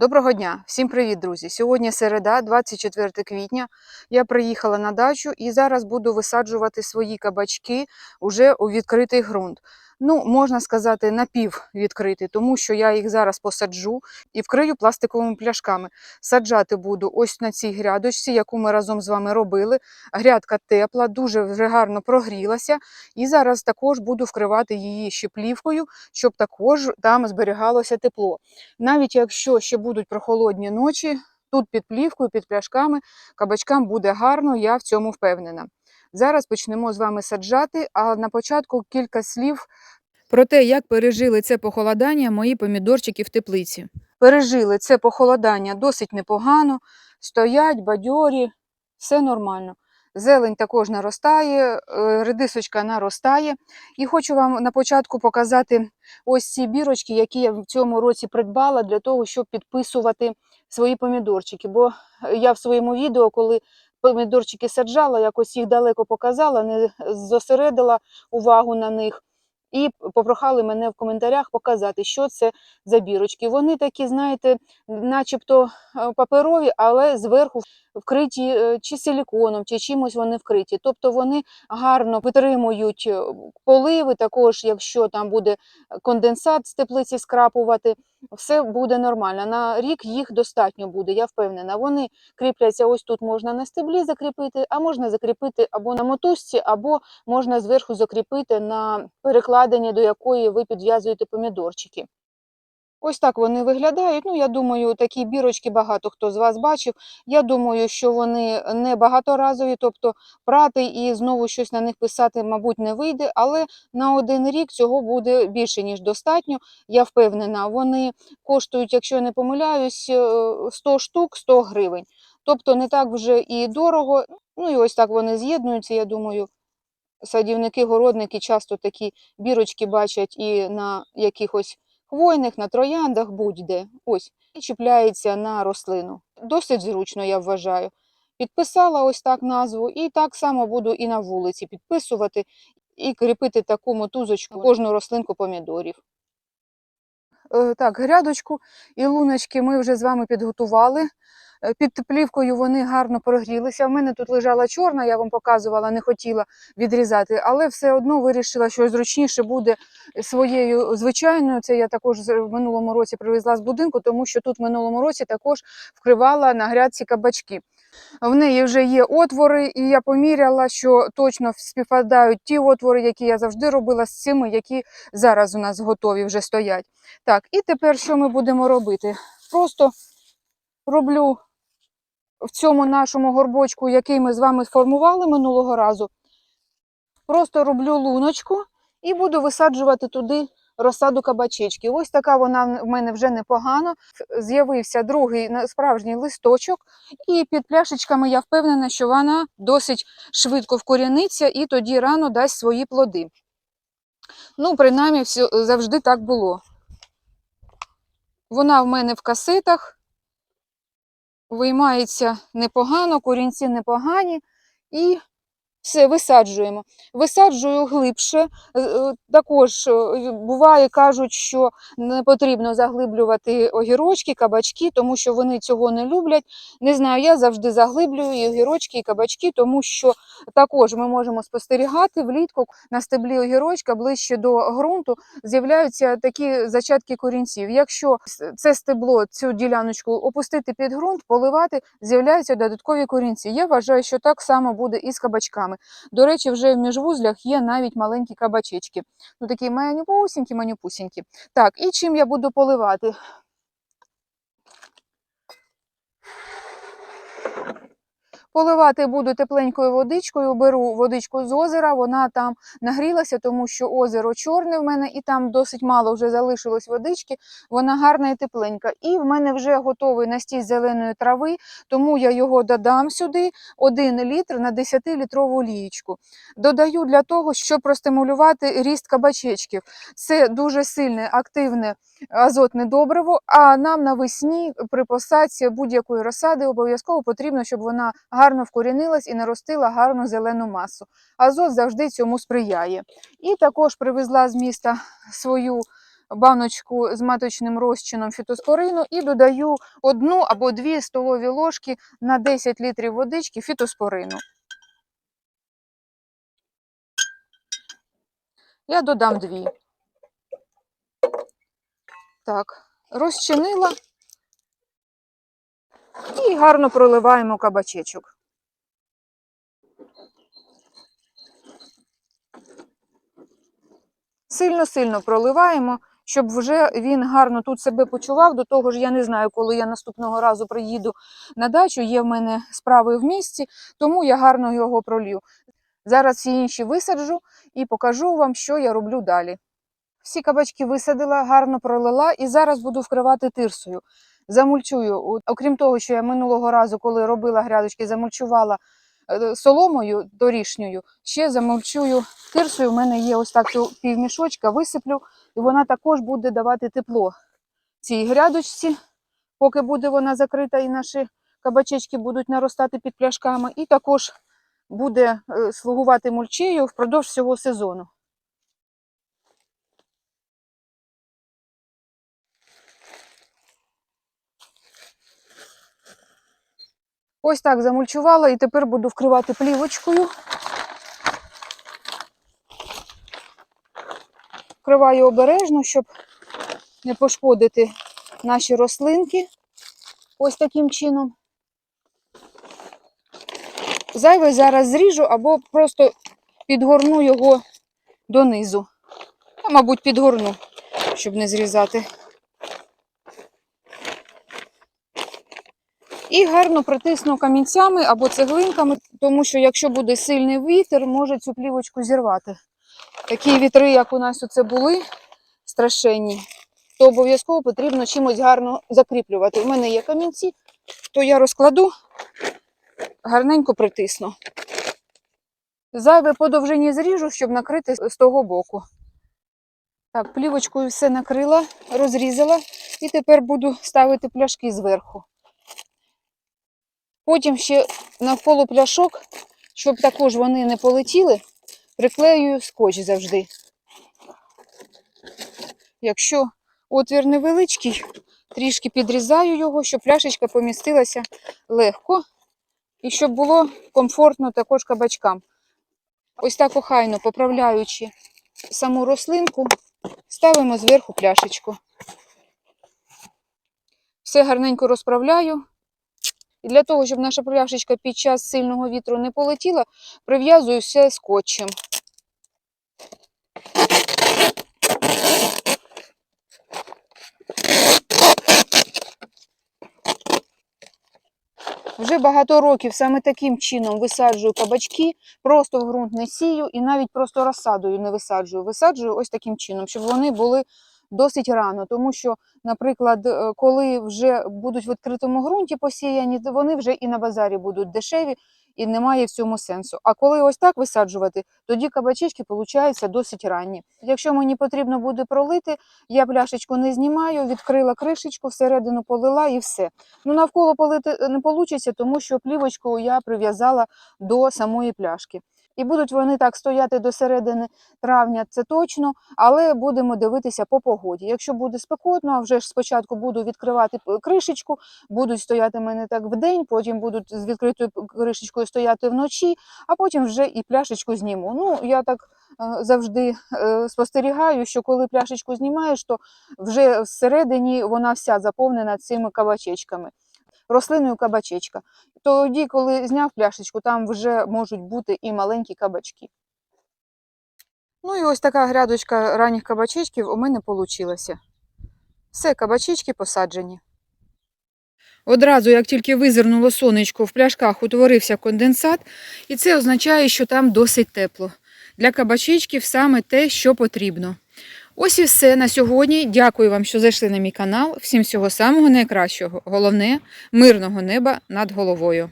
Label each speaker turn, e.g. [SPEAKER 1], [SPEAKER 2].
[SPEAKER 1] Доброго дня, всім привіт, друзі! Сьогодні середа, 24 квітня. Я приїхала на дачу і зараз буду висаджувати свої кабачки уже у відкритий ґрунт. Ну, можна сказати, напіввідкритий, тому що я їх зараз посаджу і вкрию пластиковими пляшками. Саджати буду ось на цій грядочці, яку ми разом з вами робили. Грядка тепла, дуже вже гарно прогрілася. І зараз також буду вкривати її ще плівкою, щоб також там зберігалося тепло. Навіть якщо ще будуть прохолодні ночі, тут під плівкою, під пляшками, кабачкам буде гарно, я в цьому впевнена. Зараз почнемо з вами саджати, а на початку кілька слів про те, як пережили це похолодання мої помідорчики в теплиці. Пережили це похолодання досить непогано, стоять, бадьорі, все нормально. Зелень також наростає, е, редисочка наростає. І хочу вам на початку показати ось ці бірочки, які я в цьому році придбала для того, щоб підписувати свої помідорчики. Бо я в своєму відео, коли помідорчики саджала, якось їх далеко показала, не зосередила увагу на них. І попрохали мене в коментарях показати, що це за бірочки. Вони такі, знаєте, начебто е, паперові, але зверху вкриті е, чи силіконом, чи чимось вони вкриті. Тобто вони гарно витримують е, поливи, також, якщо там буде конденсат з теплиці скрапувати, все буде нормально. На рік їх достатньо буде, я впевнена. Вони кріпляться ось тут можна на стеблі закріпити, а можна закріпити або на мотузці, або можна зверху закріпити на перекладині, до якої ви підв'язуєте помідорчики. Ось так вони виглядають. Ну, я думаю, такі бірочки багато хто з вас бачив. Я думаю, що вони не багаторазові, тобто прати і знову щось на них писати, мабуть, не вийде, але на один рік цього буде більше, ніж достатньо. Я впевнена, вони коштують, якщо я не помиляюсь, е, 100 штук 100 гривень. Тобто не так вже і дорого. Ну і ось так вони з'єднуються, я думаю. Садівники, городники часто такі бірочки бачать і на якихось хвойних, на трояндах, будь-де. Ось, і чіпляється на рослину. Досить зручно, я вважаю. Підписала ось так назву, і так само буду і на вулиці підписувати, і кріпити таку мотузочку кожну рослинку помідорів. Е, Так, грядочку і луночки ми вже з вами підготували. Е, Під плівкою вони гарно прогрілися. У мене тут лежала чорна, я вам показувала, не хотіла відрізати, але все одно вирішила, що зручніше буде своєю звичайною. Це я також в минулому році привезла з будинку, тому що тут в минулому році також вкривала на грядці кабачки. В неї вже є отвори, і я поміряла, що точно співпадають ті отвори, які я завжди робила з цими, які зараз у нас готові вже стоять. Так, і тепер що ми будемо робити? Просто роблю в цьому нашому горбочку, який ми з вами сформували минулого разу, просто роблю луночку і буду висаджувати туди розсаду кабачечки. Ось така вона в мене вже непогано. З'явився другий справжній листочок, і під пляшечками я впевнена, що вона досить швидко вкоріниться і тоді рано дасть свої плоди. Ну, принаймні, завжди так було. Вона в мене в касетах виймається непогано, корінці непогані. І все, висаджуємо. Висаджую глибше. Е, е, Також е, буває, кажуть, що не потрібно заглиблювати огірочки, кабачки, тому що вони цього не люблять. Не знаю, я завжди заглиблюю і огірочки, і кабачки, тому що також ми можемо спостерігати влітку на стеблі огірочка ближче до ґрунту з'являються такі зачатки корінців. Якщо це стебло, цю діляночку опустити під ґрунт, поливати, з'являються додаткові корінці. Я вважаю, що так само буде і з кабачками. До речі, вже в міжвузлях є навіть маленькі кабачечки. Ну такі манюпусінькі, манюпусінькі. Так, і чим я буду поливати? Поливати буду тепленькою водичкою, беру водичку з озера, вона там нагрілася, тому що озеро чорне в мене, і там досить мало вже залишилось водички, вона гарна і тепленька. І в мене вже готовий настій зеленої трави, тому я його додам сюди, 1 літр на 10-літрову лієчку. Додаю для того, щоб простимулювати ріст кабачечків. Це дуже сильне, активне азотне добриво, а нам навесні при посадці будь-якої розсади обов'язково потрібно, щоб вона гарно вкорінилась і наростила гарну зелену масу. Азот завжди цьому сприяє. І також привезла з міста свою баночку з маточним розчином фітоспорину і додаю одну або дві столові ложки на 10 літрів водички фітоспорину. Я додам дві. Так, розчинила і гарно проливаємо кабачечок. Сильно-сильно проливаємо, щоб вже він гарно тут себе почував. До того ж, я не знаю, коли я наступного разу приїду на дачу, є в мене справи в місті, тому я гарно його пролью. Зараз всі інші висаджу і покажу вам, що я роблю далі. Всі кабачки висадила, гарно пролила і зараз буду вкривати тирсою. Замульчую. Окрім того, що я минулого разу, коли робила грядочки, замульчувала е, соломою дорішньою, ще замульчую тирсою. У мене є ось так півмішочка, висиплю, і вона також буде давати тепло цій грядочці, поки буде вона закрита, і наші кабачечки будуть наростати під пляшками, і також буде е, слугувати мульчею впродовж всього сезону. Ось так замульчувала і тепер буду вкривати плівочкою. Вкриваю обережно, щоб не пошкодити наші рослинки. Ось таким чином. Зайвий зараз зріжу або просто підгорну його донизу. А, мабуть, підгорну, щоб не зрізати. І гарно притисну камінцями або цеглинками, тому що якщо буде сильний вітер, може цю плівочку зірвати. Такі вітри, як у нас оце були, страшенні, то обов'язково потрібно чимось гарно закріплювати. У мене є камінці, то я розкладу, гарненько притисну. Зайве по довжині зріжу, щоб накрити з того боку. Так, плівочкою все накрила, розрізала і тепер буду ставити пляшки зверху. Потім ще навколо пляшок, щоб також вони не полетіли, приклеюю скотч завжди. Якщо отвір невеличкий, трішки підрізаю його, щоб пляшечка помістилася легко і щоб було комфортно також кабачкам. Ось так охайно поправляючи саму рослинку, ставимо зверху пляшечку. Все гарненько розправляю. І для того, щоб наша пляшечка під час сильного вітру не полетіла, прив'язую все скотчем. Вже багато років саме таким чином висаджую кабачки, просто в ґрунт не сію і навіть просто розсадою не висаджую. Висаджую ось таким чином, щоб вони були досить рано. Тому що, наприклад, е, коли вже будуть в відкритому ґрунті посіяні, то вони вже і на базарі будуть дешеві, і немає в цьому сенсу. А коли ось так висаджувати, тоді кабачечки получаються досить ранні. Якщо мені потрібно буде пролити, я пляшечку не знімаю, відкрила кришечку, всередину полила і все. Ну, навколо полити не вийде, тому що плівочку я прив'язала до самої пляшки. І будуть вони так стояти до середини травня, це точно, але будемо дивитися по погоді. Якщо буде спекотно, а вже ж спочатку буду відкривати кришечку, будуть стояти в мене так вдень, потім будуть з відкритою кришечкою стояти вночі, а потім вже і пляшечку зніму. Ну, я так е, завжди е, спостерігаю, що коли пляшечку знімаєш, то вже всередині вона вся заповнена цими кабачечками. Рослиною кабачечка. Тоді, коли зняв пляшечку, там вже можуть бути і маленькі кабачки. Ну і ось така грядочка ранніх кабачечків у мене вийшла. Все, кабачечки посаджені. Одразу, як тільки визирнуло сонечко, в пляшках утворився конденсат, і це означає, що там досить тепло. Для кабачечків саме те, що потрібно. Ось і все на сьогодні. Дякую вам, що зайшли на мій канал. Всім всього самого найкращого. Головне мирного неба над головою.